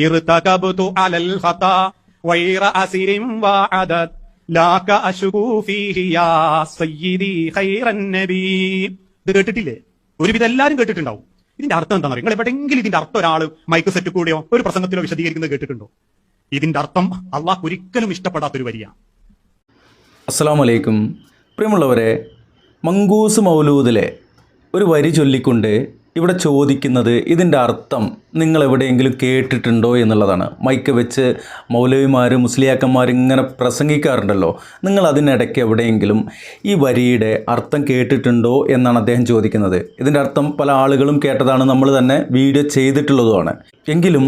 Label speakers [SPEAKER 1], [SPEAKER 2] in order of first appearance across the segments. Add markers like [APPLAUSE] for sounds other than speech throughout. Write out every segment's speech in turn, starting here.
[SPEAKER 1] ارتكبت على الخطا غير أسر وعدد ലാക അശുകൂ ഫീഹി യാ സയ്യിദി ഖൈറൻ നബി ഇത് കേട്ടിട്ടില്ലേ ഒരുവിധം എല്ലാരും കേട്ടിട്ടുണ്ടാവും ഇതിന്റെ അർത്ഥം എന്താണെന്ന് അറിയാം നിങ്ങൾ എവിടെയെങ്കിലും ഇതിന്റെ അർത്ഥം ഒരാൾ മൈക്ക് സെറ്റ് കൂടിയോ ഒരു പ്രസംഗത്തിലോ വിശദീകരിക്കുന്നത് കേട്ടിട്ടുണ്ടോ ഇതിന്റെ അർത്ഥം അള്ളാഹ് ഒരിക്കലും ഇഷ്ടപ്പെടാത്തൊരു വരിയാണ്
[SPEAKER 2] അസ്സാം വലൈക്കും പ്രിയമുള്ളവരെ മങ്കൂസ് മൗലൂദിലെ ഒരു വരി ചൊല്ലിക്കൊണ്ട് ഇവിടെ ചോദിക്കുന്നത് ഇതിന്റെ അർത്ഥം നിങ്ങൾ എവിടെയെങ്കിലും കേട്ടിട്ടുണ്ടോ എന്നുള്ളതാണ്. മൈക്ക് വെച്ച് മൗലവിമാർ മുസ്ലിയാക്കന്മാർ ഇങ്ങനെ പ്രസംഗിക്കാറുണ്ടല്ലോ. നിങ്ങൾ അതിനിടയ്ക്ക് എവിടെയെങ്കിലും ഈ വരിയുടെ അർത്ഥം കേട്ടിട്ടുണ്ടോ എന്നാണ് അദ്ദേഹം ചോദിക്കുന്നത്. ഇതിന്റെ അർത്ഥം പല ആളുകളും കേട്ടതാണ് നമ്മൾ തന്നെ വീഡിയോ ചെയ്തിട്ടുള്ളതുമാണ്. എങ്കിലും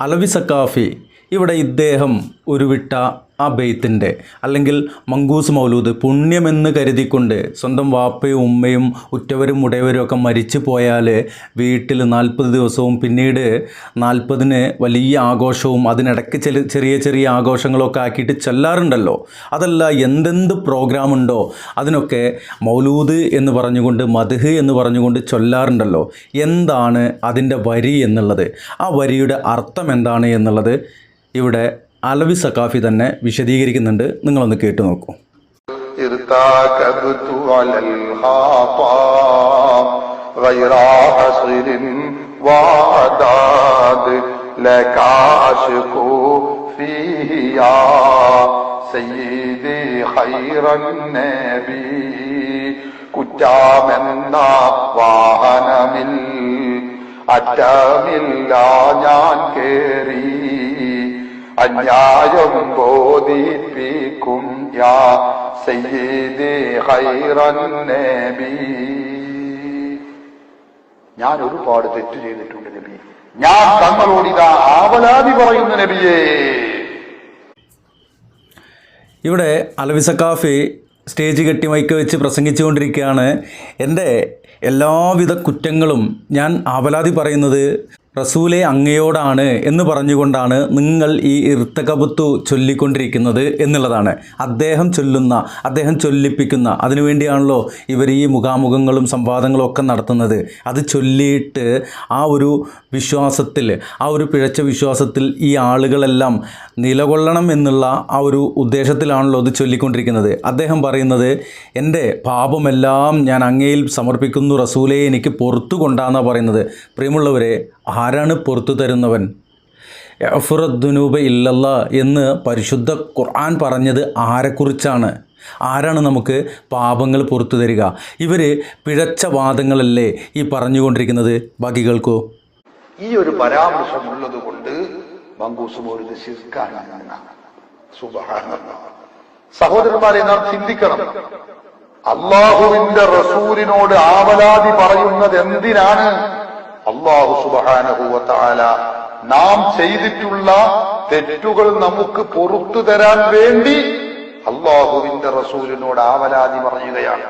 [SPEAKER 2] അലവി സക്കാഫി ഇവിടെ ഇദ്ദേഹം ഉരുവിട്ട ആ ബെയ്ത്തിന്റെ അല്ലെങ്കിൽ മങ്കൂസ് മൗലൂദ് പുണ്യമെന്ന് കരുതിക്കൊണ്ട് സ്വന്തം വാപ്പയും ഉമ്മയും ഉറ്റവരും ഉടയവരും ഒക്കെ മരിച്ചു പോയാൽ വീട്ടിൽ നാൽപ്പത് ദിവസവും പിന്നീട് നാൽപ്പതിന് വലിയ ആഘോഷവും അതിനിടയ്ക്ക് ചെറിയ ചെറിയ ആഘോഷങ്ങളൊക്കെ ആക്കിയിട്ട് ചെല്ലാറുണ്ടല്ലോ. അതല്ല എന്തെന്ത് പ്രോഗ്രാം ഉണ്ടോ അതിനൊക്കെ മൗലൂദ് എന്ന് പറഞ്ഞുകൊണ്ട് മധുഹ് എന്ന് പറഞ്ഞുകൊണ്ട് ചൊല്ലാറുണ്ടല്ലോ. എന്താണ് അതിന്റെ വരി എന്നുള്ളത്? ആ വരിയുടെ അർത്ഥം എന്താണ് എന്നുള്ളത് ഇവിടെ അലവി സക്കാഫി തന്നെ വിശദീകരിക്കുന്നുണ്ട്. നിങ്ങളൊന്ന് കേട്ടു നോക്കൂ.
[SPEAKER 3] കുറ്റാമെന്ന വാഹനമിൽ അറ്റമില്ല ഞാൻ കേറി. അന്യായം ബോധിപ്പിക്കും യാ സയ്യിദി നബി. ഞാൻ ഒരുപാട് തെറ്റ് ചെയ്തിട്ടുണ്ട് നബി. ഞാൻ തങ്ങളോട് ഇതാ ആവലാതി പറയുന്ന നബിയേ.
[SPEAKER 2] ഇവിടെ അലവിസക്കാഫി സ്റ്റേജ് കെട്ടി മൈക്ക് വെച്ച് പ്രസംഗിച്ചുകൊണ്ടിരിക്കുകയാണ്. എന്റെ എല്ലാവിധ കുറ്റങ്ങളും ഞാൻ ആവലാതി പറയുന്നത് റസൂലെ അങ്ങയോടാണ് എന്ന് പറഞ്ഞുകൊണ്ടാണ് നിങ്ങൾ ഈ ഇർത്തകബത്തു ചൊല്ലിക്കൊണ്ടിരിക്കുന്നത് എന്നുള്ളതാണ്. അദ്ദേഹം ചൊല്ലുന്ന അദ്ദേഹം ചൊല്ലിപ്പിക്കുന്ന അതിനുവേണ്ടിയാണല്ലോ ഇവർ ഈ മുഖാമുഖങ്ങളും സംവാദങ്ങളും ഒക്കെ നടത്തുന്നത്. അത് ചൊല്ലിയിട്ട് ആ ഒരു വിശ്വാസത്തിൽ ആ ഒരു പിഴച്ച വിശ്വാസത്തിൽ ഈ ആളുകളെല്ലാം നിലകൊള്ളണം എന്നുള്ള ആ ഒരു ഉദ്ദേശത്തിലാണല്ലോ അത് ചൊല്ലിക്കൊണ്ടിരിക്കുന്നത്. അദ്ദേഹം പറയുന്നത് എന്റെ പാപമെല്ലാം ഞാൻ അങ്ങയിൽ സമർപ്പിക്കുന്നു റസൂലെ എനിക്ക് പുറത്തു കൊണ്ടാന്നാണ് പറയുന്നത്. പ്രിയമുള്ളവരെ ആരാണ് പുറത്തു തരുന്നവൻ? യഫുറദ്ദുനൂബ ഇല്ലല്ല എന്ന് പരിശുദ്ധ ഖുർആൻ പറഞ്ഞത് ആരെക്കുറിച്ചാണ്? ആരാണ് നമുക്ക് പാപങ്ങൾ പുറത്തു തരിക? ഇവർ പിഴച്ച വാദങ്ങളല്ലേ ഈ പറഞ്ഞുകൊണ്ടിരിക്കുന്നത്? ബാക്കി കേൾക്കൂ
[SPEAKER 3] ഈ ഒരു പരാമർശം ഉള്ളത് കൊണ്ട് സഹോദരന്മാരെ നാം ചിന്തിക്കണം. അള്ളാഹുവിന്റെ റസൂലിനോട് ആവലാതി പറയുന്നത് എന്തിനാണ്? അള്ളാഹു സുബാനഹുവത്താല നാം ചെയ്തിട്ടുള്ള തെറ്റുകൾ നമുക്ക് പുറത്തു തരാൻ വേണ്ടി അള്ളാഹുവിന്റെ റസൂലിനോട് ആവലാതി പറയുകയാണ്.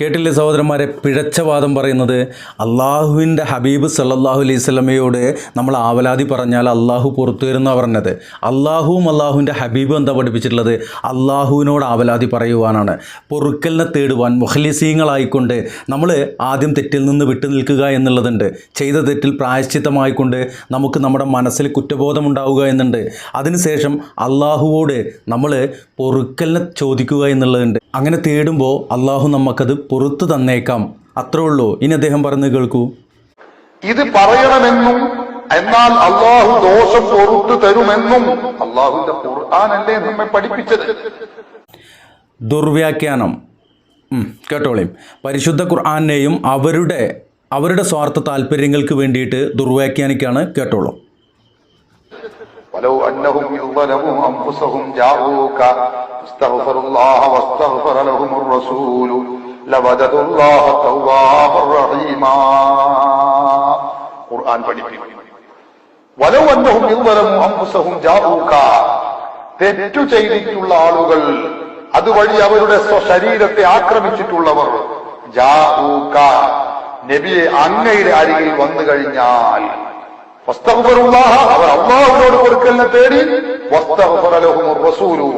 [SPEAKER 2] കേട്ടില്ലേ സഹോദരന്മാരെ? പിഴച്ച വാദം പറയുന്നത് അള്ളാഹുവിന്റെ ഹബീബ് സല്ലാഹു അലൈഹി സ്വലമയോട് നമ്മൾ ആവലാതി പറഞ്ഞാൽ അള്ളാഹു പുറത്തു വരുന്ന പറഞ്ഞത്. അള്ളാഹുവും അള്ളാഹുവിന്റെ ഹബീബും എന്താ പഠിപ്പിച്ചിട്ടുള്ളത്? അള്ളാഹുവിനോട് ആവലാതി പറയുവാനാണ്. പൊറുക്കലിനെ തേടുവാൻ മുഖലിസീങ്ങളായിക്കൊണ്ട് നമ്മൾ ആദ്യം തെറ്റിൽ നിന്ന് വിട്ടു നിൽക്കുക എന്നുള്ളതുണ്ട്. ചെയ്ത തെറ്റിൽ പ്രായശ്ചിത്തമായിക്കൊണ്ട് നമുക്ക് നമ്മുടെ മനസ്സിൽ കുറ്റബോധം ഉണ്ടാവുക എന്നുണ്ട്. അതിനുശേഷം അള്ളാഹുവോട് നമ്മൾ പൊറുക്കലിനെ ചോദിക്കുക എന്നുള്ളതുണ്ട്. അങ്ങനെ തേടുമ്പോൾ അള്ളാഹു നമുക്കത് പുറത്തു തന്നേക്കാം അത്രേ ഉള്ളൂ ഇനി അദ്ദേഹം പറഞ്ഞു കേൾക്കൂ
[SPEAKER 3] ഇത് പറയണമെന്നും എന്നാൽ അള്ളാഹു ദോഷം പുറത്തു തരുമെന്നും അള്ളാഹുവിന്റെ ഖുർആാനല്ലേ നമ്മെ പഠിപ്പിച്ചത്
[SPEAKER 2] ദുർവ്യാഖ്യാനം ഉം, കേട്ടോളീം പരിശുദ്ധ ഖുർആാനെയും അവരുടെ അവരുടെ സ്വാർത്ഥ താല്പര്യങ്ങൾക്ക് വേണ്ടിയിട്ട് ദുർവ്യാഖ്യാനിക്കാണ് കേട്ടോളൂ
[SPEAKER 3] ولو أنهم إذ ظلموا أنفسهم جاءوك استغفروا الله واستغفر لهم الرسول ലവജദു അല്ലാഹ തൗവാബുർ റഹീമാ ഖുർആൻ പഠിപ്പിക്കും. വലൗ അന്നഹും ഇൽവലമു അംഫുസഹും ജാഊക തെറ്റു ചെയ്തിട്ടുള്ള ആളുകൾ അതുവഴി അവരുടെ സ്വശരീരത്തെ ആക്രമിച്ചിട്ടുള്ളവർ ജാഊക നബിയെ അങ്ങയുടെ അരികിൽ വന്നു കഴിഞ്ഞാൽ അവർ അള്ളാഹുവിനോട് പൊറുക്കലിനെ തേടി റസൂലും.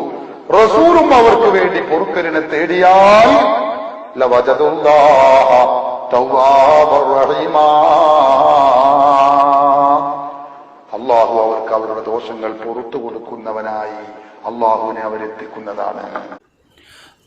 [SPEAKER 3] റസൂലും അവർക്ക് വേണ്ടി പൊറുക്കലിനെ തേടിയാൽ ലവജദുല്ലാഹ തവ്വാബർ റഹീമാ അള്ളാഹു അവർക്ക് അവരുടെ ദോഷങ്ങൾ പുറത്തു കൊടുക്കുന്നവനായി അള്ളാഹുവിനെ അവരെത്തിക്കുന്നതാണ്.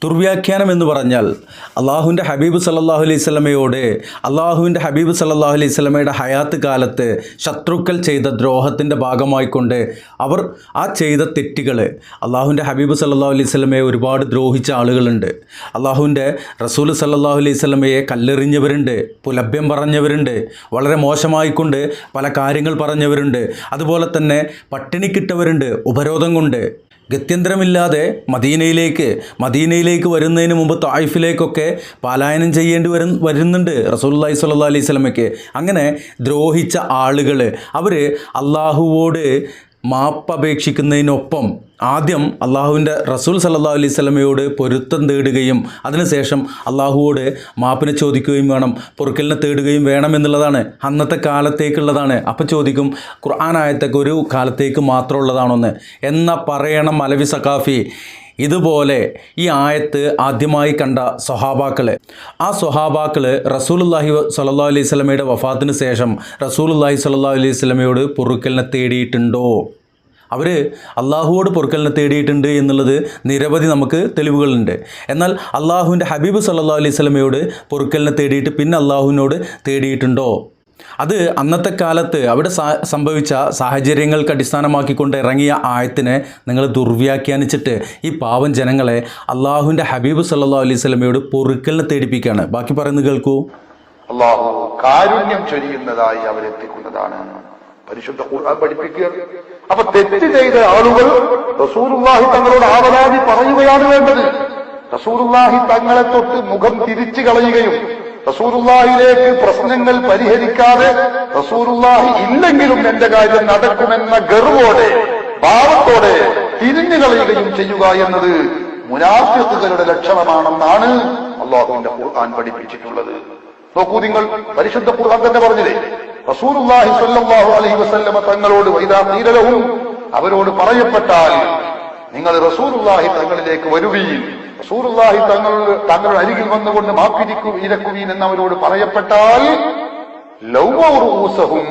[SPEAKER 2] ദുർവ്യാഖ്യാനം എന്ന് പറഞ്ഞാൽ അള്ളാഹുവിന്റെ ഹബീബ് സല്ലല്ലാഹു അലൈഹി സ്വലമയോട് അള്ളാഹുവിന്റെ ഹബീബ് സല്ലല്ലാഹു അലൈഹി സ്വലമയുടെ ഹയാത്ത് കാലത്ത് ശത്രുക്കൾ ചെയ്ത ദ്രോഹത്തിന്റെ ഭാഗമായിക്കൊണ്ട് അവർ ആ ചെയ്ത തെറ്റുകൾ അള്ളാഹുവിന്റെ ഹബീബ് സല്ലല്ലാഹു അലൈഹി സ്വലമയെ ഒരുപാട് ദ്രോഹിച്ച ആളുകളുണ്ട്. അള്ളാഹുവിന്റെ റസൂൽ സല്ലല്ലാഹു അലൈഹി സ്വലമയെ കല്ലെറിഞ്ഞവരുണ്ട് പുലഭ്യം പറഞ്ഞവരുണ്ട് വളരെ മോശമായിക്കൊണ്ട് പല കാര്യങ്ങൾ പറഞ്ഞവരുണ്ട്. അതുപോലെ തന്നെ പട്ടിണി കിട്ടവരുണ്ട് ഉപരോധം കൊണ്ട്. ഗത്യന്തരമില്ലാതെ മദീനയിലേക്ക് മദീനയിലേക്ക് വരുന്നതിന് മുമ്പ് തായിഫിലേക്കൊക്കെ പലായനം ചെയ്യേണ്ടി വരും വരുന്നുണ്ട് റസൂലുള്ളാഹി സല്ലാ അലൈഹി സ്വലമയ്ക്ക് അങ്ങനെ ദ്രോഹിച്ച ആളുകൾ അവർ അള്ളാഹുവോട് മാപ്പപേക്ഷിക്കുന്നതിനൊപ്പം ആദ്യം അള്ളാഹുവിന്റെ റസൂൽ സല്ലാ അലൈഹി സ്വലമയോട് പൊരുത്തം തേടുകയും അതിനുശേഷം അള്ളാഹുവോട് മാപ്പിനെ ചോദിക്കുകയും വേണം പൊറുക്കലിനെ തേടുകയും വേണം എന്നുള്ളതാണ് അന്നത്തെ കാലത്തേക്കുള്ളതാണ്. അപ്പം ചോദിക്കും ഖുർആാനായത്തൊക്കെ ഒരു കാലത്തേക്ക് മാത്രമുള്ളതാണോന്ന്? എന്ന പറയണം അലവി സഖാഫി ഇതുപോലെ ഈ ആയത്ത് ആദ്യമായി കണ്ട സ്വഹാബാക്കൾ ആ സ്വഹാബാക്കൾ റസൂലുല്ലാഹി സല്ലാ അലൈഹി സ്വലമയുടെ വഫാത്തിന് ശേഷം റസൂലുല്ലാഹി സല്ലാ അലൈഹി സ്വലമയോട് പൊറുക്കലിനെ തേടിയിട്ടുണ്ടോ? അവർ അള്ളാഹുവോട് പൊറുക്കലിനെ തേടിയിട്ടുണ്ട് എന്നുള്ളത് നിരവധി നമുക്ക് തെളിവുകളുണ്ട്. എന്നാൽ അള്ളാഹുവിന്റെ ഹബീബ് സല്ലാ അലൈഹി സ്വലമയോട് പൊറുക്കലിനെ തേടിയിട്ട് പിന്നെ അള്ളാഹുവിനോട് തേടിയിട്ടുണ്ടോ? അത് അന്നത്തെ കാലത്ത് അവിടെ സംഭവിച്ച സാഹചര്യങ്ങൾക്ക് അടിസ്ഥാനമാക്കിക്കൊണ്ട് ഇറങ്ങിയ ആയത്തിനെ നിങ്ങൾ ദുർവ്യാഖ്യാനിച്ചിട്ട് ഈ പാവം ജനങ്ങളെ അള്ളാഹുവിന്റെ ഹബീബ് സല്ലാ അലൈഹി സ്വലമയോട് പൊറുക്കലിനെ തേടിപ്പിക്കുകയാണ്. ബാക്കി പറയുന്നത് കേൾക്കൂ.
[SPEAKER 3] അള്ളാഹു കാരുണ്യം ചൊരിയുന്നതായി അവരെത്തിക്കുന്നതാണ്. പരിശുദ്ധ ഖുർആൻ പഠിപ്പിക്കുക. അപ്പൊ തെറ്റ് ചെയ്ത ആളുകൾ റസൂലുള്ളാഹി തങ്ങളോട് ആവലാതി പറയുകയാണ് വേണ്ടത്. റസൂലുള്ളാഹി തങ്ങളെ തൊട്ട് മുഖം തിരിച്ചു കളയുകയും റസൂലുള്ളാഹിയിലേക്ക് പ്രശ്നങ്ങൾ പരിഹരിക്കാതെ റസൂലുള്ളാഹി ഇല്ലെങ്കിലും എന്റെ കാര്യം നടക്കുമെന്ന ഗർവോടെ ഭാവത്തോടെ തിരിഞ്ഞു കളയുകയും ചെയ്യുക എന്നത് മുനാഫിക്കുകളുടെ ലക്ഷണമാണെന്നാണ് അള്ളാഹുവിന്റെ ഖുർആൻ പഠിപ്പിച്ചിട്ടുള്ളത്. നോക്കൂ നിങ്ങൾ പരിശുദ്ധ ഖുർആൻ തന്നെ പറഞ്ഞില്ലേ? റസൂലുള്ളാഹി സ്വല്ലല്ലാഹു അലൈഹി വസല്ലമ തങ്ങളോട് വൈദാ ഖീലലഹും അവരോട് പറയപ്പെട്ടാൽ നിങ്ങൾ റസൂലുള്ളാഹി തങ്ങളിലേക്ക് വരുകയും റസൂലുള്ളാഹി തങ്ങൾ തങ്ങളുടെ അരികിൽ വന്നുകൊണ്ട് മാപ്പിരിക്കു ഇരക്കുവീൻ എന്ന് അവരോട് പറയപ്പെട്ടാൽ ലൗമൗറൂസഹും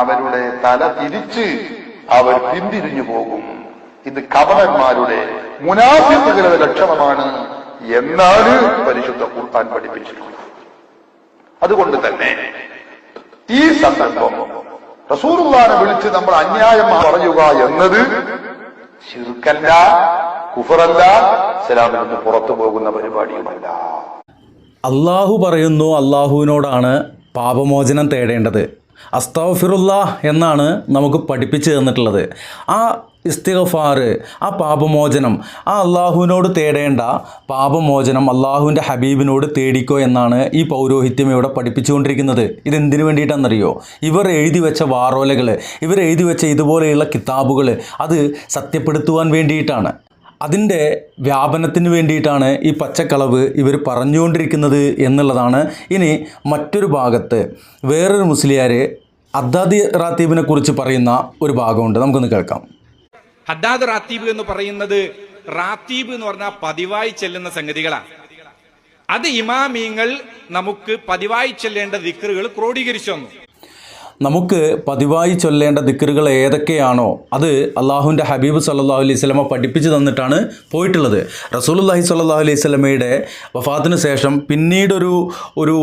[SPEAKER 3] അവരുടെ തല തിരിച്ച് അവർ പിന്തിരിഞ്ഞു പോകും. ഇത് കവണന്മാരുടെ മുനാഫിക്കുകളുടെ ലക്ഷണമാണ് എന്നാണ് പരിശുദ്ധ ഖുർആൻ പഠിപ്പിച്ചിട്ടുള്ളത്. അതുകൊണ്ട് തന്നെ ഈ സന്ദർഭം റസൂറുല്ലാനെ വിളിച്ച് നമ്മൾ അന്യായം പറയുക എന്നത് ശിർക്കല്ല കുഫറല്ല ഇസ്ലാമിൽ നിന്ന് പുറത്തു പോകുന്ന പരിപാടിയുമല്ല.
[SPEAKER 2] അള്ളാഹു പറയുന്നു അള്ളാഹുവിനോടാണ് പാപമോചനം തേടേണ്ടത്. അസ്തഫിറുല്ല എന്നാണ് നമുക്ക് പഠിപ്പിച്ചു തന്നിട്ടുള്ളത്. ആ ഇസ്തിഗഫാർ ആ പാപമോചനം. ആ അള്ളാഹുവിനോട് തേടേണ്ട പാപമോചനം അള്ളാഹുവിന്റെ ഹബീബിനോട് തേടിക്കോ എന്നാണ് ഈ പൗരോഹിത്യം ഇവിടെ പഠിപ്പിച്ചുകൊണ്ടിരിക്കുന്നത്. ഇതെന്തിനു വേണ്ടിയിട്ടാണെന്നറിയോ ഇവർ എഴുതി വെച്ച വാറോലകൾ ഇവർ എഴുതി വെച്ച ഇതുപോലെയുള്ള കിതാബുകൾ അത് സത്യപ്പെടുത്തുവാൻ വേണ്ടിയിട്ടാണ്. അതിന്റെ വ്യാപനത്തിന് വേണ്ടിയിട്ടാണ് ഈ പച്ചക്കളവ് ഇവർ പറഞ്ഞുകൊണ്ടിരിക്കുന്നത് എന്നുള്ളതാണ് ഇനി മറ്റൊരു ഭാഗത്ത്. വേറൊരു മുസ്ലിയാർ അദ്ദാദി റാത്തീബിനെ കുറിച്ച് പറയുന്ന ഒരു ഭാഗമുണ്ട്. നമുക്കൊന്ന് കേൾക്കാം.
[SPEAKER 4] ഹദ്ദാദ് റാത്തീബ് എന്ന് പറയുന്നത് റാത്തീബ് എന്ന് പറഞ്ഞാൽ പതിവായി ചെല്ലുന്ന സംഗതികളാണ്. അത് ഇമാമീങ്ങൾ നമുക്ക് പതിവായി ചെല്ലേണ്ട ദിക്കറുകൾ ക്രോഡീകരിച്ചു
[SPEAKER 2] നമുക്ക് പതിവായി ചൊല്ലേണ്ട ദിക്കറുകൾ ഏതൊക്കെയാണോ അത് അള്ളാഹുവിന്റെ ഹബീബ് സല്ലല്ലാഹു അലൈഹി സ്വലമ പഠിപ്പിച്ചു തന്നിട്ടാണ് പോയിട്ടുള്ളത്. റസൂലുള്ളാഹി സ്വല്ലല്ലാഹു അലൈഹി സ്വലമയുടെ വഫാത്തിന് ശേഷം പിന്നീടൊരു ഒരു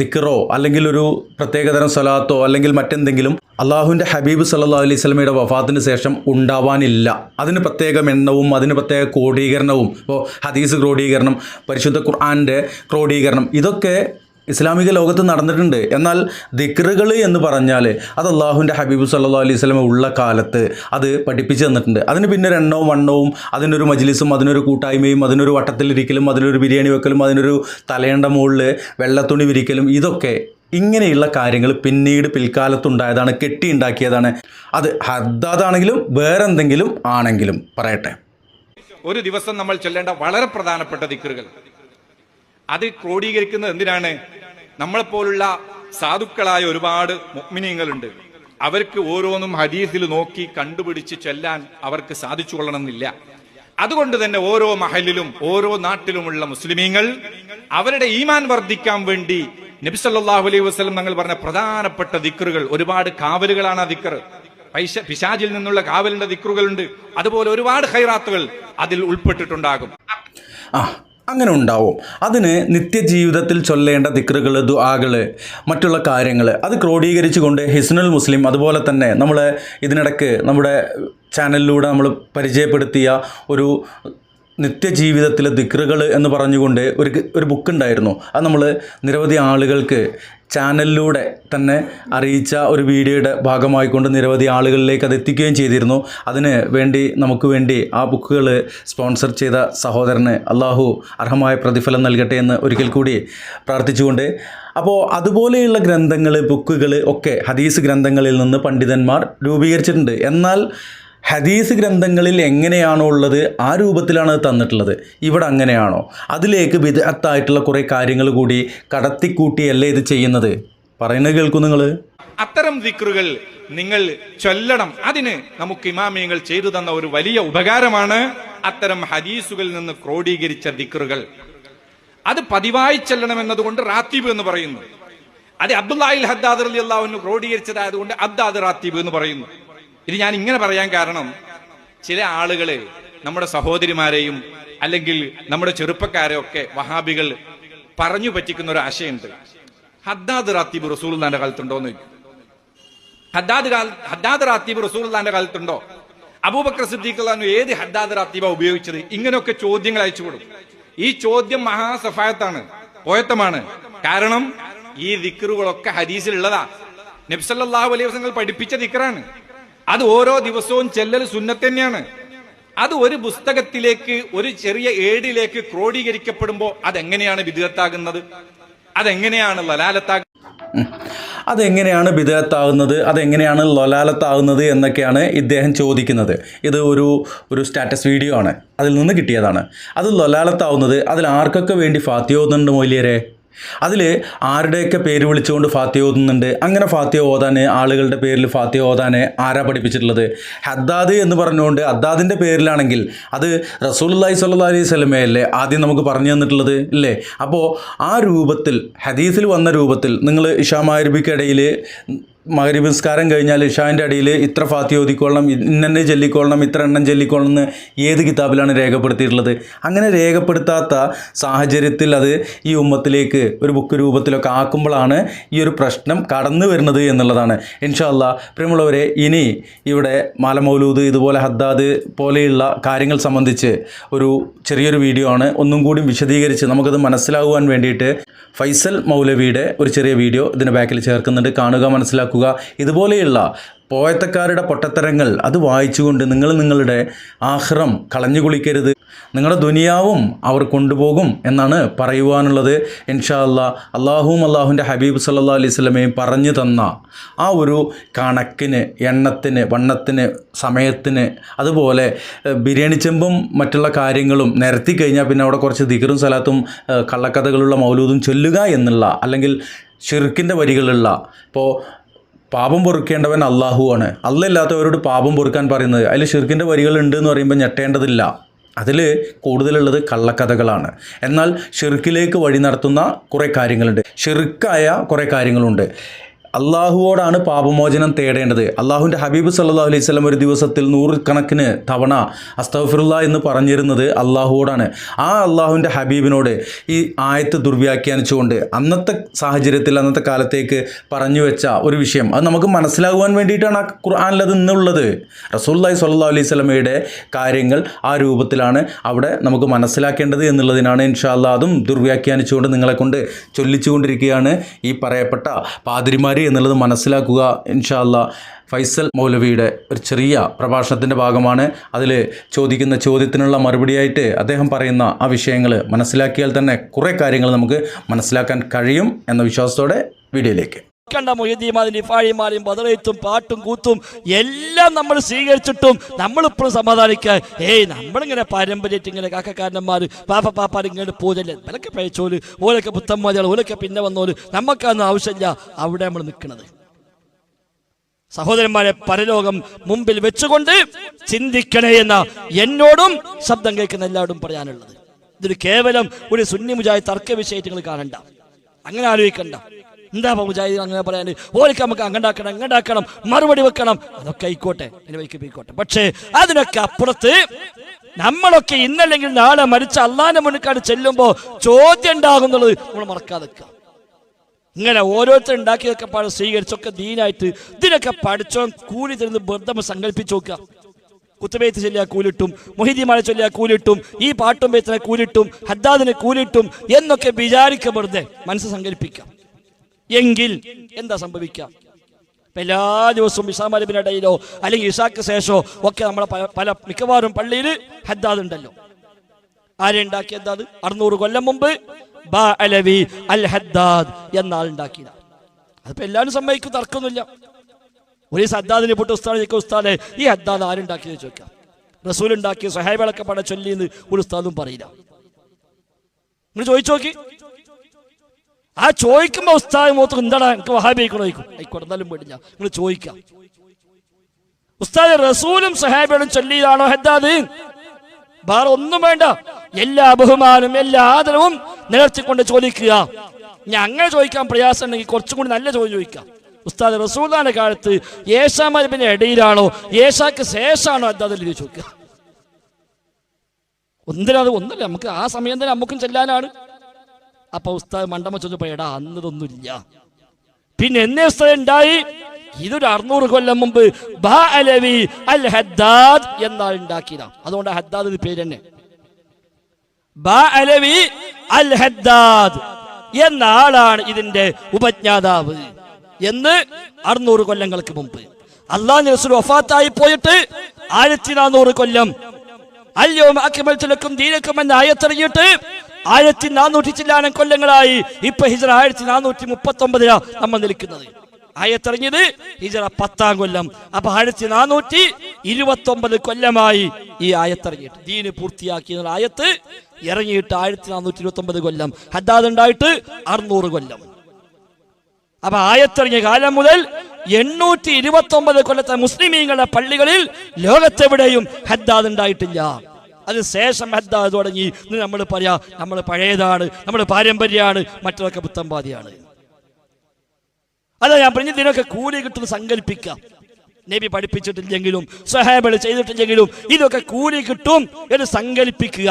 [SPEAKER 2] ദിക്കറോ അല്ലെങ്കിൽ ഒരു പ്രത്യേകതരം സ്വലാത്തോ അല്ലെങ്കിൽ മറ്റെന്തെങ്കിലും അള്ളാഹുവിന്റെ ഹബീബ് സല്ലാ അലൈഹി സ്വലമയുടെ വഫാത്തിന് ശേഷം ഉണ്ടാവാനില്ല. അതിന് പ്രത്യേക എണ്ണവും അതിന് പ്രത്യേക ക്രോഡീകരണവും ഇപ്പോൾ ഹദീസ് ക്രോഡീകരണം പരിശുദ്ധ ഖുർആാന്റെ ക്രോഡീകരണം ഇതൊക്കെ ഇസ്ലാമിക ലോകത്ത് നടന്നിട്ടുണ്ട്. എന്നാൽ ദിക്റുകൾ എന്ന് പറഞ്ഞാൽ അത് അള്ളാഹുവിന്റെ ഹബീബ് സല്ലാ അലൈഹി സ്വലമ ഉള്ള കാലത്ത് അത് പഠിപ്പിച്ചു തന്നിട്ടുണ്ട്. അതിന് പിന്നെ ഒരു എണ്ണവും വണ്ണവും അതിനൊരു മജ്ലിസും അതിനൊരു കൂട്ടായ്മയും അതിനൊരു വട്ടത്തിലിരിക്കലും അതിനൊരു ബിരിയാണി വെക്കലും അതിനൊരു തലയണ്ട മുകളിൽ വെള്ളത്തുണി വിരിക്കലും ഇതൊക്കെ ഇങ്ങനെയുള്ള കാര്യങ്ങൾ പിന്നീട് പിൽക്കാലത്തുണ്ടായതാണ് കെട്ടിയുണ്ടാക്കിയതാണ്. അത് ഹദ്ദാദാണെങ്കിലും വേറെന്തെങ്കിലും ആണെങ്കിലും പറയട്ടെ.
[SPEAKER 4] ഒരു ദിവസം നമ്മൾ ചൊല്ലേണ്ട വളരെ പ്രധാനപ്പെട്ട ദിക്കറുകൾ അത് ക്രോഡീകരിക്കുന്നത് എന്തിനാണ്? നമ്മളെപ്പോലുള്ള സാധുക്കളായ ഒരുപാട് മുഗ്മിനീങ്ങളുണ്ട് അവർക്ക് ഓരോന്നും ഹദീസിൽ നോക്കി കണ്ടുപിടിച്ച് ചെല്ലാൻ അവർക്ക് സാധിച്ചു കൊള്ളണമെന്നില്ല അതുകൊണ്ട് തന്നെ ഓരോ മഹലിലും ഓരോ നാട്ടിലുമുള്ള മുസ്ലിമീങ്ങൾ അവരുടെ ഈമാൻ വർദ്ധിക്കാൻ വേണ്ടി നബിസല്ലാഹു അലൈഹി വസ്ലം ഞങ്ങൾ പറഞ്ഞ പ്രധാനപ്പെട്ട ദിക്കറുകൾ ഒരുപാട് കാവലുകളാണ് ആ ദിക്കർ പൈസ പിശാജിൽ നിന്നുള്ള കാവലിന്റെ ദിക്റുകളുണ്ട്. അതുപോലെ ഒരുപാട് ഹൈറാത്തുകൾ അതിൽ ഉൾപ്പെട്ടിട്ടുണ്ടാകും.
[SPEAKER 2] ആ അങ്ങനെ ഉണ്ടാവും. അതിന് നിത്യജീവിതത്തിൽ ചൊല്ലേണ്ട ദിക്റുകൾ ദുആകൾ മറ്റുള്ള കാര്യങ്ങൾ. അത് ക്രോഡീകരിച്ചുകൊണ്ട് ഹിസ്നുൽ മുസ്ലിം അതുപോലെ തന്നെ നമ്മൾ ഇതിനിടയ്ക്ക് നമ്മുടെ ചാനലിലൂടെ നമ്മൾ പരിചയപ്പെടുത്തിയ ഒരു നിത്യജീവിതത്തിലെ ദിക്റുകൾ എന്ന് പറഞ്ഞുകൊണ്ട് ഒരു ഒരു ബുക്ക് ഉണ്ടായിരുന്നു അത് നമ്മൾ നിരവധി ആളുകൾക്ക് ചാനലിലൂടെ തന്നെ അറിയിച്ച ഒരു വീഡിയോയുടെ ഭാഗമായിക്കൊണ്ട് നിരവധി ആളുകളിലേക്ക് അത് എത്തിക്കുകയും ചെയ്തിരുന്നു. അതിന് വേണ്ടി നമുക്ക് വേണ്ടി ആ ബുക്കുകൾ സ്പോൺസർ ചെയ്ത സഹോദരന് അള്ളാഹു അർഹമായ പ്രതിഫലം നൽകട്ടെ എന്ന് ഒരിക്കൽ കൂടി പ്രാർത്ഥിച്ചുകൊണ്ട്. അപ്പോൾ അതുപോലെയുള്ള ഗ്രന്ഥങ്ങൾ ബുക്കുകൾ ഒക്കെ ഹദീസ് ഗ്രന്ഥങ്ങളിൽ നിന്ന് പണ്ഡിതന്മാർ രൂപീകരിച്ചിട്ടുണ്ട്. എന്നാൽ ഹദീസ് ഗ്രന്ഥങ്ങളിൽ എങ്ങനെയാണോ ഉള്ളത് ആ രൂപത്തിലാണ് അത് തന്നിട്ടുള്ളത്. ഇവിടെ അങ്ങനെയാണോ? അതിലേക്ക് വിദഗ്ധായിട്ടുള്ള കുറേ കാര്യങ്ങൾ കൂടി കടത്തിക്കൂട്ടിയല്ലേ ഇത് ചെയ്യുന്നത്? പറയുന്നത് കേൾക്കും നിങ്ങൾ
[SPEAKER 4] അത്തരം ദിക്റുകൾ നിങ്ങൾ ചൊല്ലണം. അതിന് നമുക്ക് ഇമാമിയങ്ങൾ ചെയ്തു തന്ന ഒരു വലിയ ഉപകാരമാണ് അത്തരം ഹദീസുകളിൽ നിന്ന് ക്രോഡീകരിച്ച ദിക്റുകൾ. അത് പതിവായി ചെല്ലണം എന്നതുകൊണ്ട് റാത്തീബ് എന്ന് പറയുന്നു. അത് അബ്ദുല്ലാഹിൽ ഹദ്ദാദ് അലി അള്ളാഹുവിന് ക്രോഡീകരിച്ചതായതുകൊണ്ട് അബ്ദാദ് റാത്തീബ് എന്ന് പറയുന്നു. ഇത് ഞാൻ ഇങ്ങനെ പറയാൻ കാരണം ചില ആളുകളെ നമ്മുടെ സഹോദരിമാരെയും അല്ലെങ്കിൽ നമ്മുടെ ചെറുപ്പക്കാരെയും ഒക്കെ വഹാബികൾ പറഞ്ഞു പറ്റിക്കുന്ന ഒരു ആശയമുണ്ട്. ഹദ്ദാദ് റാത്തീബ് റസൂൽദാന്റെ കാലത്തുണ്ടോ എന്ന് ചോദിക്കും. ഹദ്ദാദ് ഹദ്ദാദ് റാത്തീബ് റസൂൽദാന്റെ കാലത്തുണ്ടോ? അബൂബക്കർ സിദ്ദീഖ് ഏത് ഹദ്ദാദ് റാത്തീബ ഉപയോഗിച്ചത്? ഇങ്ങനെയൊക്കെ ചോദ്യങ്ങൾ അയച്ചു കൊടുക്കും. ഈ ചോദ്യം മഹാസഫായത്താണ് പോയത്തമാണ് കാരണം ഈ ദിക്റുകളൊക്കെ ഹദീസിലുള്ളതാ. നബ്സല്ലാഹു അലൈഹി വസങ്ങൾ പഠിപ്പിച്ച ദിക്റാണ്. അത് ഓരോ ദിവസവും ചെല്ലൽ സുന്നത്ത് തന്നെയാണ്. അത് ഒരു പുസ്തകത്തിലേക്ക് ഒരു ചെറിയ ഏടിലേക്ക് ക്രോഡീകരിക്കപ്പെടുമ്പോൾ അതെങ്ങനെയാണ് വിദഗത്താകുന്നത് അതെങ്ങനെയാണ് ലലാലത്താകുന്നത്.
[SPEAKER 2] അതെങ്ങനെയാണ് ബിദഅത്താവുന്നത് അതെങ്ങനെയാണ് ലൊലാലത്താവുന്നത് എന്നൊക്കെയാണ് ഇദ്ദേഹം ചോദിക്കുന്നത്. ഇത് ഒരു ഒരു സ്റ്റാറ്റസ് വീഡിയോ ആണ്. അതിൽ നിന്ന് കിട്ടിയതാണ്. അത് ലൊലാലത്താവുന്നത് അതിൽ ആർക്കൊക്കെ വേണ്ടി ഫാത്തിയോന്നുണ്ട് മൊയ്ലിയരെ അതിൽ ആരുടെയൊക്കെ പേര് വിളിച്ചുകൊണ്ട് ഫാത്തിയ ഓതുന്നുണ്ട്? അങ്ങനെ ഫാത്തിയ ഓതാൻ ആളുകളുടെ പേരിൽ ഫാത്തിയ ഓതാൻ ആരാ പഠിപ്പിച്ചിട്ടുള്ളത്? ഹദ്ദാദ് എന്ന് പറഞ്ഞുകൊണ്ട് ഹദ്ദാദിന്റെ പേരിലാണെങ്കിൽ അത് റസൂലുള്ളാഹി സ്വല്ലല്ലാഹി അലൈഹി സ്വലമയല്ലേ ആദ്യം നമുക്ക് പറഞ്ഞു തന്നിട്ടുള്ളത്? ഇല്ലേ? അപ്പോൾ ആ രൂപത്തിൽ ഹദീസിൽ വന്ന രൂപത്തിൽ നിങ്ങൾ ഇഷാമാരുബിക്കിടയിൽ മകരീബ് നിസ്കാരം കഴിഞ്ഞാൽ ഇഷാവിന്റെ അടിയിൽ ഇത്ര ഫാത്തി ഓതിക്കൊള്ളണം ഇന്നെണ്ണ ചൊല്ലിക്കൊള്ളണം ഇത്ര എണ്ണം ചൊല്ലിക്കൊള്ളണം എന്ന് ഏത് കിതാബിലാണ് രേഖപ്പെടുത്തിയിട്ടുള്ളത്? അങ്ങനെ രേഖപ്പെടുത്താത്ത സാഹചര്യത്തിൽ അത് ഈ ഉമ്മത്തിലേക്ക് ഒരു ബുക്ക് രൂപത്തിലൊക്കെ ആക്കുമ്പോഴാണ് ഈ ഒരു പ്രശ്നം കടന്നു വരുന്നത് എന്നുള്ളതാണ്. ഇൻഷാല്ല പ്രിയമുള്ളവരെ ഇനി ഇവിടെ മാലമൗലൂദ് ഇതുപോലെ ഹദ്ദാദ് പോലെയുള്ള കാര്യങ്ങൾ സംബന്ധിച്ച് ഒരു ചെറിയൊരു വീഡിയോ ആണ്. ഒന്നും കൂടി വിശദീകരിച്ച് നമുക്കത് മനസ്സിലാകുവാൻ വേണ്ടിയിട്ട് ഫൈസൽ മൗലവിയുടെ ഒരു ചെറിയ വീഡിയോ ഇതിന്റെ ബാക്കിൽ ചേർക്കുന്നുണ്ട്. കാണുക മനസ്സിലാക്കുക. ഇതുപോലെയുള്ള പോയത്തക്കാരുടെ പൊട്ടത്തരങ്ങൾ അത് വായിച്ചുകൊണ്ട് നിങ്ങൾ നിങ്ങളുടെ ആഹ്റം കളഞ്ഞു കുളിക്കരുത്. നിങ്ങളുടെ ദുനിയാവും അവർ കൊണ്ടുപോകും എന്നാണ് പറയുവാനുള്ളത്. ഇൻഷാ അല്ലാ അള്ളാഹുവും അള്ളാഹുവിന്റെ ഹബീബ് സല്ലാ അലൈഹി സ്വലമയും പറഞ്ഞു തന്ന ആ ഒരു കണക്കിന് എണ്ണത്തിന് വണ്ണത്തിന് സമയത്തിന് അതുപോലെ ബിരിയാണി ചെമ്പും മറ്റുള്ള കാര്യങ്ങളും നിരത്തി കഴിഞ്ഞാൽ പിന്നെ അവിടെ കുറച്ച് ദിഗറും സ്ഥലത്തും കള്ളക്കഥകളുള്ള മൗലൂദും ചൊല്ലുക എന്നുള്ള അല്ലെങ്കിൽ ഷിർക്കിന്റെ വരികളുള്ള ഇപ്പോൾ പാപം പൊറുക്കേണ്ടവൻ അള്ളാഹുവാണ് അല്ലല്ലാത്തവരോട് പാപം പൊറുക്കാൻ പറയുന്നത് അതിൽ ഷിർക്കിന്റെ വരികൾ ഉണ്ട് എന്ന് പറയുമ്പോൾ ഞെട്ടേണ്ടതില്ല. അതിൽ കൂടുതലുള്ളത് കള്ളക്കഥകളാണ്. എന്നാൽ ഷിർക്കിലേക്ക് വഴി നടത്തുന്ന കുറേ കാര്യങ്ങളുണ്ട്. ഷിർക്കായ കുറേ കാര്യങ്ങളുണ്ട്. അള്ളാഹുവോടാണ് പാപമോചനം തേടേണ്ടത്. അള്ളാഹുവിന്റെ ഹബീബ് സല്ലാ അലൈഹി സ്വലം ഒരു ദിവസത്തിൽ നൂറുകണക്കിന് തവണ അസ്തഫിറുല്ല എന്ന് പറഞ്ഞിരുന്നത് അള്ളാഹുവോടാണ്. ആ അള്ളാഹുവിന്റെ ഹബീബിനോട് ഈ ആയത്ത് ദുർവ്യാഖ്യാനിച്ചുകൊണ്ട് അന്നത്തെ സാഹചര്യത്തിൽ അന്നത്തെ കാലത്തേക്ക് പറഞ്ഞു വെച്ച ഒരു വിഷയം. അത് നമുക്ക് മനസ്സിലാകുവാൻ വേണ്ടിയിട്ടാണ് ആ ഖുർആാനിലത് ഇന്നുള്ളത്. റസൂല്ലായി സല്ലാ അലൈഹി സ്വലമയുടെ കാര്യങ്ങൾ ആ രൂപത്തിലാണ് അവിടെ നമുക്ക് മനസ്സിലാക്കേണ്ടത് എന്നുള്ളതിനാണ് ഇൻഷാല്ലാ അതും ദുർവ്യാഖ്യാനിച്ചുകൊണ്ട് നിങ്ങളെക്കൊണ്ട് ചൊല്ലിച്ചുകൊണ്ടിരിക്കുകയാണ് ഈ പറയപ്പെട്ട പാതിരിമാർ എന്നുള്ളത് മനസ്സിലാക്കുക ഇൻഷാല്ല ഫൈസൽ മൗലവിയുടെ ഒരു ചെറിയ പ്രഭാഷണത്തിന്റെ ഭാഗമാണ്. അതിൽ ചോദിക്കുന്ന ചോദ്യത്തിനുള്ള മറുപടിയായിട്ട് അദ്ദേഹം പറയുന്ന ആ വിഷയങ്ങൾ മനസ്സിലാക്കിയാൽ തന്നെ കുറേ കാര്യങ്ങൾ നമുക്ക് മനസ്സിലാക്കാൻ കഴിയും എന്ന വിശ്വാസത്തോടെ വീഡിയോയിലേക്ക്.
[SPEAKER 5] കണ്ട മൊയ്തീമാരും ഇഫാഴിമാരെയും ബദറേത്തും പാട്ടും കൂത്തും എല്ലാം നമ്മൾ സ്വീകരിച്ചിട്ടും നമ്മളിപ്പോഴും സമാധാനിക്കുക ഏയ് നമ്മളിങ്ങനെ പാരമ്പര്യമായിട്ട് ഇങ്ങനെ കാക്കക്കാരന്മാർ പാപ്പ പാപ്പാർ ഇങ്ങനെ പൂജല്ലേ ഇവരൊക്കെ പഴിച്ചോൽ ഓലൊക്കെ പുത്തന്മാരികൾ ഓലൊക്കെ പിന്നെ വന്നോൽ. നമുക്കൊന്നും ആവശ്യമില്ല അവിടെ നമ്മൾ നിൽക്കുന്നത് സഹോദരന്മാരെ പരലോകം മുമ്പിൽ വെച്ചുകൊണ്ട് ചിന്തിക്കണേ എന്ന എന്നോടും ശബ്ദം കേൾക്കുന്ന എല്ലാവരും പറയാനുള്ളത്. ഇതൊരു കേവലം ഒരു സുന്നി മുജായി തർക്ക വിഷയത്തിൽ കാണണ്ട. അങ്ങനെ ആലോചിക്കണ്ട. എന്താ മുജാഹിദ് അങ്ങനെ പറയാൻ? ഓർക്ക് നമുക്ക് അങ്ങണ്ടാക്കണം അങ്ങണ്ടാക്കണം മറുപടി വെക്കണം. അതൊക്കെ ആയിക്കോട്ടെ അതിന് വൈക്ക് പോയിക്കോട്ടെ. പക്ഷേ അതിനൊക്കെ അപ്പുറത്ത് നമ്മളൊക്കെ ഇന്നല്ലെങ്കിൽ നാളെ മരിച്ച അള്ളാന്റെ മുന്നിക്കാട് ചെല്ലുമ്പോൾ ചോദ്യം ഉണ്ടാകുന്നുള്ളത് നമ്മൾ മറക്കാതെ. ഇങ്ങനെ ഓരോരുത്തർ ഉണ്ടാക്കിയതൊക്കെ പാട് സ്വീകരിച്ചൊക്കെ ദീനായിട്ട് ഇതിനൊക്കെ പഠിച്ചോ കൂലി തരുന്ന ബന്ധം സങ്കല്പിച്ച് നോക്കുക. കുത്തുബേത്ത് ചൊല്ലിയ കൂലിട്ടും മൊഹിദിമാരെ ചൊല്ലിയ കൂലിട്ടും ഈ പാട്ടും ബേത്തിനെ കൂലിട്ടും ഹദ്ദാദിനെ കൂലിട്ടും എന്നൊക്കെ വിചാരിക്കപ്പെടുന്നേ മനസ്സ് സങ്കല്പിക്കാം എങ്കിൽ എന്താ സംഭവിക്കാം ഇപ്പൊ എല്ലാ ദിവസവും ഇഷാമരബിന്റെ ഇടയിലോ അല്ലെങ്കിൽ ഇസാക്ക് ശേഷമോ ഒക്കെ നമ്മളെ പല- മിക്കവാറും പള്ളിയിൽ ഹദ്ദാദ് ഉണ്ടല്ലോ. ആരെ ഉണ്ടാക്കിയ ഹദ്ദാദ്? അറുന്നൂറ് കൊല്ലം മുമ്പ് ബാ അലവി അൽ ഹദ്ദാദ് എന്ന ആൾ ഉണ്ടാക്കിയതാ. അതിപ്പോ എല്ലാവരും സമ്മതിക്കും തർക്കമൊന്നുമില്ല. ഒരു സദ്ദാദിനെ പൊട്ട് ഉസ്താദ് ചോദിക്കുക ഉസ്താദെ ഈ ഹദ്ദാദ് ആരുണ്ടാക്കിയത് ചോദിക്കാം. റസൂൽ ഉണ്ടാക്കിയ സഹാബികളൊക്കെ പട ചൊല്ലിന്ന് ഒരു ഉസ്താദും പറയില്ല. നിങ്ങൾ ചോദിച്ചു നോക്കി. ആ ചോദിക്കുമ്പോ ഉസ്താദ് മൂത്ത് എന്താടാ എനിക്ക് ചോദിക്കും. ആയിക്കോട്ടെ എന്തായാലും പേടില്ല നിങ്ങൾ ചോദിക്കാം ഉസ്താദ് റസൂലും സഹാബികളും ചൊല്ലിയതാണോ ഹദ്ദാദ്? വേറെ ഒന്നും വേണ്ട. എല്ലാ ബഹുമാനവും എല്ലാ ആദരവും നിലർത്തിക്കൊണ്ട് ചോദിക്കുക. ഞാൻ അങ്ങനെ ചോദിക്കാൻ പ്രയാസം ഉണ്ടെങ്കിൽ കുറച്ചും കൂടി നല്ല ചോദ്യം ചോദിക്കാം ഉസ്താദ് റസൂലിന്റെ കാലത്ത് യേശാമരബിന്റെ ഇടയിലാണോ? യേശാക്ക് ശേഷമാണോ ഹദ്ദാദിൽ ചോദിക്കുക. ഒന്നിനത് ഒന്നല്ല നമുക്ക് ആ സമയം തന്നെ നമുക്കും ചെല്ലാനാണ്. അപ്പൊ ഉസ്താദ് മണ്ടമ്മ ചോദിച്ചപ്പോ എടാ അന്നതൊന്നുമില്ല. പിന്നെ എന്നെ ഉസ്താദ് ഉണ്ടായി. ഇതൊരു അറുന്നൂറ് കൊല്ലം മുമ്പ് ബാ അലവി അൽ ഹദ്ദാദ് എന്നാൽ ഉണ്ടാക്കിയതാണ് അതുകൊണ്ട് ഹദ്ദാദ് ഇത് പേര് തന്നെ. അലവി അൽ ഹദ്ദാദ് എന്ന ആളാണ് ഇതിന്റെ ഉപജ്ഞാതാവ് എന്ന് അറുന്നൂറ് കൊല്ലങ്ങൾക്ക് മുമ്പ്. അള്ളാഹ് റസൂൽ വഫാത്തായി പോയിട്ട് ആയിരത്തി നാനൂറ് കൊല്ലം അല്ലയോ മത്സരക്കും ദീനക്കും എന്ന ആയത്തിറങ്ങിയിട്ട് ആയിരത്തി നാനൂറ്റി ചില്ലാനം കൊല്ലങ്ങളായി ഇപ്പൊ ഹിജറ ആയിരത്തി നാനൂറ്റി മുപ്പത്തി ഒമ്പതിലാ നമ്മൾ നിൽക്കുന്നത്. ആയത്തിറങ്ങിയത് ഹിജറ പത്താം കൊല്ലം. അപ്പൊ ആയിരത്തി നാനൂറ്റി ഇരുപത്തി ഒമ്പത് കൊല്ലമായി ഈ ആയത്തിറങ്ങിയിട്ട് ദീന് പൂർത്തിയാക്കി എന്നുള്ള ആയത്ത് ഇറങ്ങിയിട്ട് ആയിരത്തി നാനൂറ്റി ഇരുപത്തി ഒമ്പത് കൊല്ലം. ഹദ്ദാദ് ഉണ്ടായിട്ട് അറുന്നൂറ് കൊല്ലം. അപ്പൊ ആയത്തിറങ്ങിയ കാലം മുതൽ എണ്ണൂറ്റി ഇരുപത്തി ഒമ്പത് കൊല്ലത്തെ മുസ്ലിമീങ്ങളുടെ പള്ളികളിൽ ലോകത്തെവിടെയും ഹദ്ദാദ് ഉണ്ടായിട്ടില്ല അത് ശേഷം ഹദ്ദാദ് തുടങ്ങി? ഇന്ന് നമ്മൾ പറയാ നമ്മൾ പഴയതാണ് നമ്മൾ പാരമ്പര്യമാണ് മറ്റൊക്കെ പുത്തമ്പാതിയാണ് അതാ ഞാൻ പറഞ്ഞ ഇതിനൊക്കെ കൂലി കിട്ടുന്ന സങ്കല്പിക്കാം നബി പഠിപ്പിച്ചിട്ടില്ലെങ്കിലും സഹാബികൾ ചെയ്തിട്ടില്ലെങ്കിലും ഇതൊക്കെ കൂലി കിട്ടും എന്ന് സങ്കല്പിക്കുക.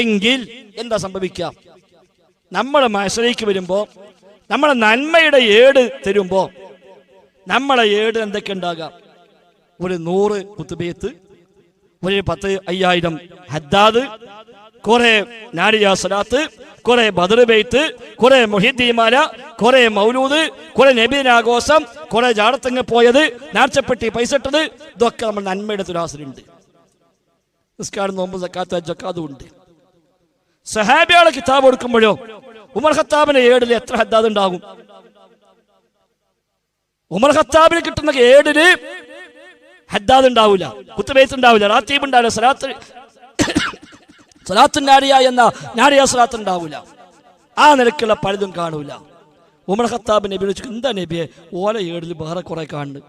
[SPEAKER 5] എങ്കിൽ എന്താ സംഭവിക്കുക? നമ്മൾ മനസ്സിലേക്ക് വരുമ്പോ നമ്മളെ നന്മയുടെ ഏട് തരുമ്പോ നമ്മളെ ഏട് എന്തൊക്കെ ഉണ്ടാകാം ഒരു നൂറ് കുത്തുബേത്ത് ഒരു പത്ത് അയ്യായിരം. ഹദ്ദാദ് കുറെ നാരിയ സലാത്ത് കുറെ ബദർബെയ്ത്ത് കുറെ മൊഹിദ്ദീമാല കുറെ മൗലൂദ് കുറെ നബീനാഘോഷം കുറെ ജാടത്തങ്ങ് പോയത് നാർച്ചപ്പെട്ടി പൈസ ഇട്ടത് ഇതൊക്കെ നമ്മൾ നന്മയുടെ തുലാസിലുണ്ട്. നിസ്കാരം നോമ്പ് സക്കാത്ത ജക്കാതും ഉണ്ട്. സഹാബിയാളെ കിതാബ് കൊടുക്കുമ്പോഴോ ഉമർ ഖത്താബിന് ഏടിൽ എത്ര ഹദ്ദാദ് ഉണ്ടാകും? ഉമർ ഖത്താബിന് കിട്ടുന്ന ഏടിന് ഹദ്ദാദ് ഉണ്ടാവില്ല കുത്തുബേത്ത് ഉണ്ടാവില്ല റാത്തീബ് ഉണ്ടാവില്ല സലാത്ത് [COUGHS] സലാത്ത് നാരിയ എന്ന നാരിയ സലാത്ത് ഉണ്ടാവില്ല ആ നിലക്കുള്ള പലതും കാണൂല. ഉമർ ഖത്താബ് നബി വിളിച്ചു എന്താ നബിയെ? ഓല ഏടിൽ വേറെ കുറെ കാണുന്നു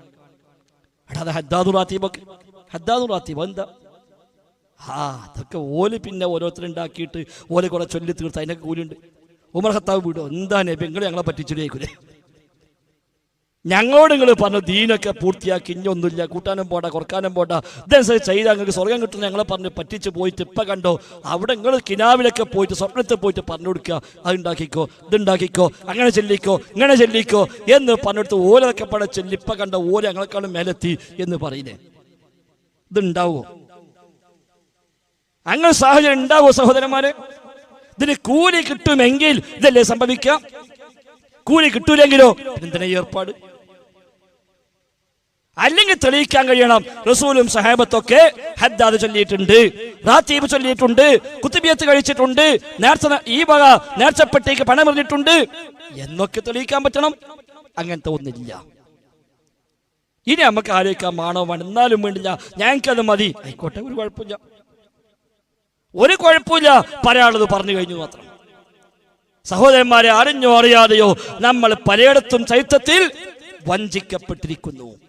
[SPEAKER 5] എടാ അത് ഹദ്ദാദു റാത്തീബൊക്കെ ഹദ്ദാദു റാത്തീബ് എന്താ? ആ അതൊക്കെ ഓൽ പിന്നെ ഓരോരുത്തരുണ്ടാക്കിയിട്ട് ഓൽ കുറെ ചൊല്ലി തീർത്ത് അതിനൊക്കെ കൂലിയുണ്ട്. ഉമർ ഖത്താബ് വിടോ എന്താ നബി നിങ്ങൾ ഞങ്ങളെ പറ്റിച്ചിട്ടേക്കൂലേ ഞങ്ങളോട് നിങ്ങൾ പറഞ്ഞു ദീനൊക്കെ പൂർത്തിയാക്കി ഇനിയൊന്നുമില്ല കൂട്ടാനും പോണ്ട കുറക്കാനും പോണ്ട. ഇതനുസരിച്ച് ചെയ്താൽ നിങ്ങൾക്ക് സ്വർഗം കിട്ടുന്ന ഞങ്ങളെ പറഞ്ഞ് പറ്റിച്ച് പോയിട്ട് ഇപ്പം കണ്ടോ? അവിടെ നിങ്ങൾ കിനാവിലൊക്കെ പോയിട്ട് സ്വപ്നത്തിൽ പോയിട്ട് പറഞ്ഞു കൊടുക്കുക. അതുണ്ടാക്കിക്കോ ഇതുണ്ടാക്കിക്കോ അങ്ങനെ ചെല്ലിക്കോ ഇങ്ങനെ ചെല്ലിക്കോ എന്ന് പറഞ്ഞെടുത്ത് ഓരോക്കെ പട ചെല്ലി ഇപ്പം കണ്ട? ഓരോ ഞങ്ങളെക്കാളും മേലെത്തി എന്ന് പറയുന്നേ. ഇതുണ്ടാവോ അങ്ങനെ സാഹചര്യം ഉണ്ടാവോ സഹോദരന്മാരെ? ഇതിന് കൂലി കിട്ടുമെങ്കിൽ ഇതല്ലേ സംഭവിക്കാം കൂലി കിട്ടൂലെങ്കിലോ? എന്തിനാ ഏർപ്പാട്? അല്ലെങ്കിൽ തെളിയിക്കാൻ കഴിയണം. റസൂലും സഹാബത്തൊക്കെ ഹദ്ദാദ് ചൊല്ലിയിട്ടുണ്ട് റാത്തീബ് ചൊല്ലിയിട്ടുണ്ട് കുത്തുബിയത്ത് കഴിച്ചിട്ടുണ്ട് നേർച്ച ഈ വക നേർച്ചപ്പെട്ടേക്ക് പണം എറിഞ്ഞിട്ടുണ്ട്. എന്നൊക്കെ തെളിയിക്കാൻ പറ്റണം? അങ്ങനത്തെ ഒന്നില്ല ഇനി നമുക്ക് ആലോചിക്കാൻ മാണോ വേണം എന്നാലും വേണ്ടില്ല. ഞങ്ങൾക്കത് മതി. ആയിക്കോട്ടെ ഒരു കുഴപ്പമില്ല. ഒരു കുഴപ്പമില്ല. പറയാനുള്ളത് പറഞ്ഞു കഴിഞ്ഞു മാത്രം. സഹോദരന്മാരെ അറിഞ്ഞോ അറിയാതെയോ നമ്മൾ പലയിടത്തും ചൈത്രത്തിൽ വഞ്ചിക്കപ്പെട്ടിരിക്കുന്നു.